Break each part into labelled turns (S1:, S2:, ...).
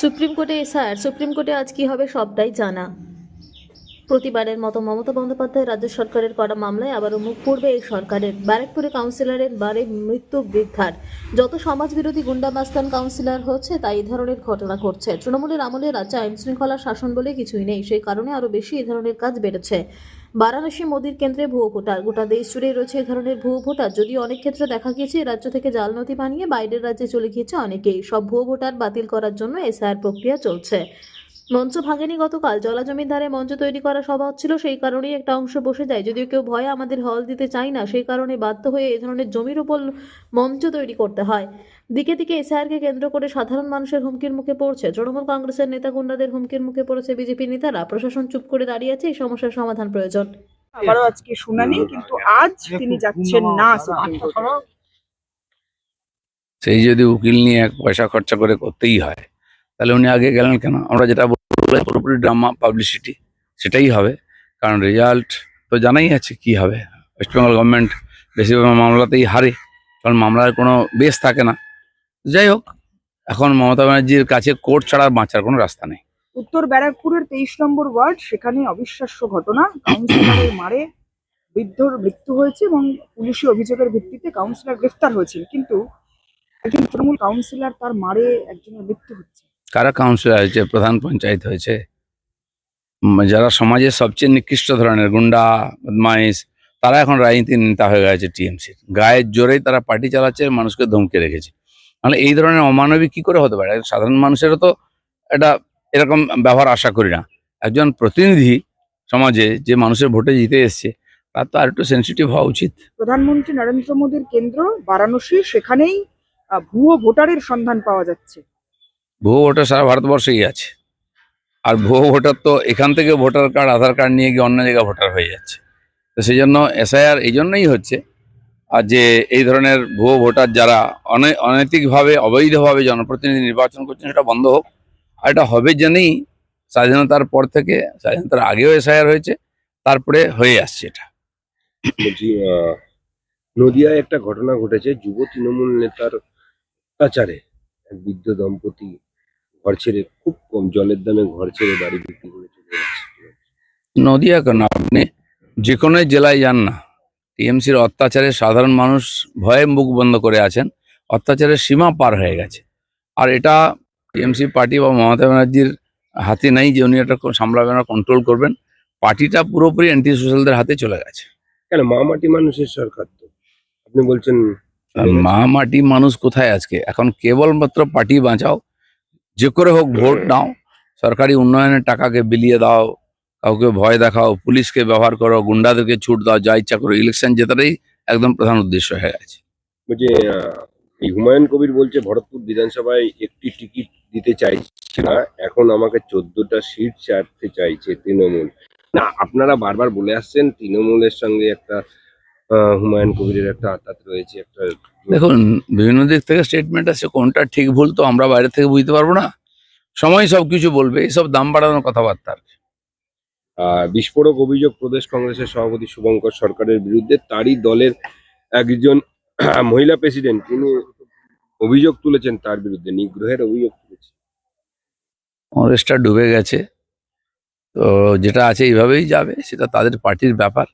S1: Supreme কোর্টে sir supreme কোর্টে আজ কি হবে সবটাই জানা। প্রতিবারের মতো মমতা বন্দ্যোপাধ্যায় রাজ্য সরকারের করা মামলায় আবারও মুখ পড়বে এই সরকারের। ব্যারাকপুরে কাউন্সিলরের বারে মৃত্যু বৃদ্ধার। যত সমাজবিরোধী গুন্ডামাস্তান কাউন্সিলর হচ্ছে, তাই এই ধরনের ঘটনা ঘটছে। তৃণমূলের আমলে রাজ্যে আইন শৃঙ্খলা শাসন বলে কিছুই নেই। সেই কারণে আরও বেশি এই ধরনের কাজ বেড়েছে। বারাণসী মোদীর কেন্দ্রে ভুয়ো ভোটার। গোটা দেশ জুড়েই রয়েছে এই ধরনের ভুয়ো ভোটার। যদিও অনেক ক্ষেত্রে দেখা গিয়েছে রাজ্য থেকে জাল নথি বানিয়ে বাইরের রাজ্যে চলে গিয়েছে অনেকেই। সব ভুয়ো ভোটার বাতিল করার জন্য এসআইআর প্রক্রিয়া চলছে। মঞ্চ ভাঙেনি গতকাল। জলা জমির ধারে মঞ্চ তৈরি করা সভা হচ্ছিল সেই কারণেই একটা অংশ বসে যায়। যদিও কেউ ভয়ে আমাদের হল দিতে চায় না সেই কারণে বাধ্য হয়ে এ ধরনের জমির উপর মঞ্চ তৈরি করতে হয়। দিকে দিকে এসআইআরকে কেন্দ্র করে সাধারণ মানুষের হুমকির মুখে পড়ছে। তৃণমূল কংগ্রেসের নেতা গুন্ডাদের হুমকির মুখে পড়েছে বিজেপি নেতারা। প্রশাসন চুপ করে দাঁড়িয়ে আছে এই সমস্যার সমাধান প্রয়োজন।
S2: আবারও আজকে শুনানি কিন্তু আজ তিনি যাচ্ছেন না
S3: সেই যদি উকিল নিয়ে এক পয়সা খরচা করে করতেই হয় তাহলে উনি আগে গেলেন কেন? আমরা যেটা বলব পুরোপুরি ড্রামা পাবলিসিটি সেটাই হবে। কারণ রেজাল্ট তো জানাই আছে কি হবে। ওয়েস্ট বেঙ্গল গভর্নমেন্ট বেশিরভাগ মামলাতেই হারে, কারণ মামলার কোনো বেস থাকে না। যাই হোক, এখন মমতা ব্যানার্জির কাছে কোর্ট ছাড়া বাঁচার কোনো রাস্তা নেই।
S2: উত্তর ব্যারাকপুরের তেইশ নম্বর ওয়ার্ড, সেখানে অবিশ্বাস্য ঘটনা। কাউন্সিলরের মারে, বৃদ্ধর মৃত্যু হয়েছে এবং পুলিশি অভিযোগের ভিত্তিতে কাউন্সিলর গ্রেফতার হয়েছেন। কিন্তু একজন তৃণমূল কাউন্সিলর তার মারে একজনের মৃত্যু হচ্ছে।
S3: কারা কাউন্সিলর হয়েছে? প্রধান পঞ্চায়েত হয়েছে। যারা সমাজের সবচেয়ে নিকৃষ্ট ধরনের, গুন্ডা, বদমাইশ, তারা এখন রাজনীতির নেতা হয়ে গেছে টিএমসির গায়ের জোরেই তারা পার্টি চালাচ্ছে, মানুষকে ধমকে রেখেছে। তাহলে এই ধরনের অমানবিক কি করে হতে পারে? সাধারণ মানুষেরও তো এটা এরকম ব্যবহার আশা করি না। একজন প্রতিনিধি সমাজে যে মানুষের ভোটে জিতে এসছে, তার তো আর একটু সেন্সিটিভ হওয়া উচিত।
S2: প্রধানমন্ত্রী নরেন্দ্র মোদীর কেন্দ্র, বারাণসী, সেখানেই ভুয়ো ভোটারের সন্ধান পাওয়া যাচ্ছে।
S3: ভুয়ো ভোটার সারা ভারতবর্ষেই আছে। আর ভুয়ো ভোটার তো এখান থেকে ভোটার কার্ড, আধার কার্ড নিয়ে গিয়ে অন্য জায়গায় ভোটার হয়ে যাচ্ছে। তো সেই জন্য এসআইআর এই জন্যই হচ্ছে, আর যে এই ধরনের ভুয়ো ভোটার যারা অনে, অনৈতিকভাবে, অবৈধভাবে জনপ্রতিনিধি নির্বাচন করছেন, সেটা বন্ধ হোক। আর এটা হবে জেনেই স্বাধীনতার পর থেকে, স্বাধীনতার আগেও এসআইআর হয়েছে, তারপরে হয়ে আসছে এটা।
S4: নদিয়ায় একটা ঘটনা ঘটেছে, যুব তৃণমূল নেতার অত্যাচারে এক বৃদ্ধ দম্পতি ঘর ছেড়ে খুব কম জলের দামে ঘর ছেড়ে বাড়ি বিক্রি করে চলে যাচ্ছে।
S3: নদিয়া কেন? আপনি যে কোনো জেলায় যান না। টিএমসির অত্যাচারে সাধারণ মানুষ ভয়ে মুখ বন্ধ করে আছেন। অত্যাচারের সীমা পার হয়ে গেছে। আর এটা টিএমসি পার্টি বা মমতা ব্যানার্জির হাতে নাই যে উনি এটা সামলাবেন কন্ট্রোল করবেন। পার্টিটা পুরোপুরি অ্যান্টি সোশ্যালদের হাতে চলে গেছে।
S4: কেন? মা মাটি মানুষের সরকার তো। আপনি বলছেন
S3: মা মাটি মানুষ কোথায় আজকে? এখন কেবলমাত্র পার্টি বাঁচাও যে করে হোক ভোট নাও। সরকারি উন্নয়নের টাকাকে বিলিয়ে দাও কাউকে ভয় দেখাও পুলিশকে ব্যবহার করো গুন্ডাদেরকে ছুট দাও যা ইচ্ছা করো। ইলেকশন জেতাটাই একদম প্রধান উদ্দেশ্য হয়ে গেছে।
S4: বলছে এই হুমায়ুন কবির বলছে ভরতপুর বিধানসভায় একটি টিকিট দিতে চাইছে না এখন আমাকে চোদ্দটা সিট ছাড়তে চাইছে তৃণমূল। না আপনারা বারবার বলে আসছেন তৃণমূলের সঙ্গে একটা হুমায়ুন কবিরের একটা আঘাত রয়েছে একটা
S3: দেখুন বিভিন্ন দিক থেকে স্টেটমেন্ট আছে কোনটা ঠিক ভুল তো আমরা বাইরে থেকে বুঝতে পারব না। সময় সব কিছু বলবে এইসব দাম বাড়ানোর কথাবার্তা আর
S4: আর বিস্ফোরক অভিযোগ প্রদেশ কংগ্রেসের সভাপতি শুভঙ্কর সরকারের বিরুদ্ধে তারই দলের একজন মহিলা প্রেসিডেন্ট তিনি অভিযোগ তুলেছেন তার বিরুদ্ধে নিগ্রহের অভিযোগ তুলেছেন।
S3: কংগ্রেসটা ডুবে গেছে তো যেটা আছে এইভাবেই যাবে সেটা তাদের পার্টির ব্যাপার।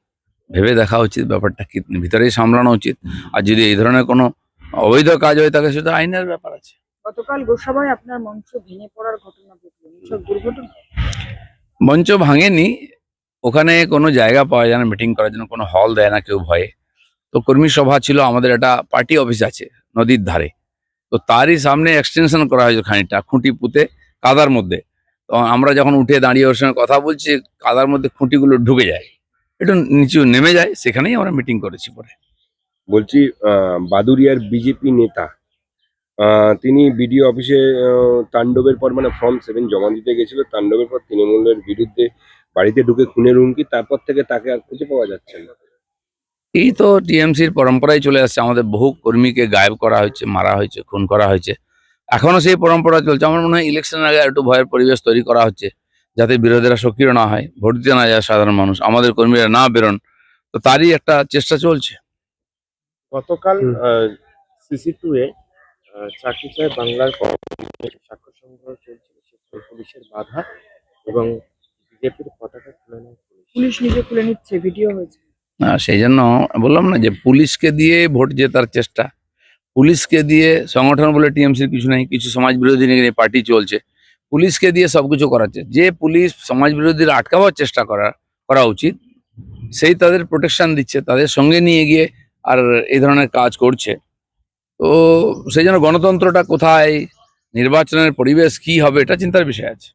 S3: ভেবে দেখা উচিত ব্যাপারটা কি ভিতরেই সামলানো উচিত। আর যদি এই ধরনের কোনো অবৈধ কাজ হয় থাকে সেটা আইনের ব্যাপার আছে।
S2: গতকাল গোসাবায় আপনার মঞ্চ ভেঙে পড়ার ঘটনা দুর্ঘটনা?
S3: মঞ্চ ভাঙেনি। ওখানে কোনো জায়গা পাওয়া যায় না মিটিং করার জন্য কোনো হল দেয় না কেউ ভয়ে। তো কর্মী সভা ছিল আমাদের একটা পার্টি অফিস আছে নদীর ধারে। তো তারই সামনে এক্সটেনশন করা হয়েছে খানিকটা খুঁটি পুঁতে কাদার মধ্যে। তো আমরা যখন উঠে দাঁড়িয়ে ওর সঙ্গে কথা বলছি কাদার মধ্যে খুঁটিগুলো ঢুকে যায়। একটু নিচু নেমে যায় সেখানেই আমরা মিটিং করেছি পরে।
S4: বলছি বাদুরিয়ার বিজেপি নেতা তিনি বিডিও অফিসে তাণ্ডবের পর মানে ফর্ম সেভেন জমা দিতে গেছিল তাণ্ডবের পর তৃণমূলের বিরুদ্ধে বাড়িতে ঢুকে খুনের হুমকি তারপর থেকে তাকে আর খুঁজে পাওয়া যাচ্ছে না।
S3: এই তো টিএমসির পরম্পরায় চলে আসছে আমাদের বহু কর্মীকে গায়েব করা হয়েছে মারা হয়েছে খুন করা হয়েছে। এখনও সেই পরম্পরা চলছে আমার মনে হয় ইলেকশনের আগে একটু ভয়ের পরিবেশ তৈরি করা হচ্ছে। যাতে বিরোধীরা সক্রিয় না হয় ভোট দিতে না যায় সাধারণ মানুষ আমাদের কর্মীরা না বেরোন তো তারই একটা চেষ্টা চলছে
S5: গতকাল। সিসি টু এ চাকরি চায় বাংলার স্বাক্ষর সংগ্রহ চলছিল পুলিশের বাধা এবং বিজেপির পতাকা নেয় পুলিশ।
S2: পুলিশ নিজে খুলে নিচ্ছে ভিডিও হয়েছে
S3: না সেই জন্য বললাম না যে পুলিশকে দিয়ে ভোট জেতার চেষ্টা পুলিশকে দিয়ে সংগঠন বলে টিএমসির কিছু নেই কিছু সমাজ বিরোধী নিয়ে পার্টি চলছে পুলিশকে দিয়ে সবকিছু করাচ্ছে যে পুলিশ সমাজ বিরোধীরা আটকাবার চেষ্টা করা করা উচিত, সেই তাদের প্রোটেকশন দিচ্ছে, তাদের সঙ্গে নিয়ে গিয়ে আর এই ধরনের কাজ করছে। তো সেই জন্য গণতন্ত্রটা কোথায়, নির্বাচনের পরিবেশ কি হবে, এটা চিন্তার বিষয় আছে।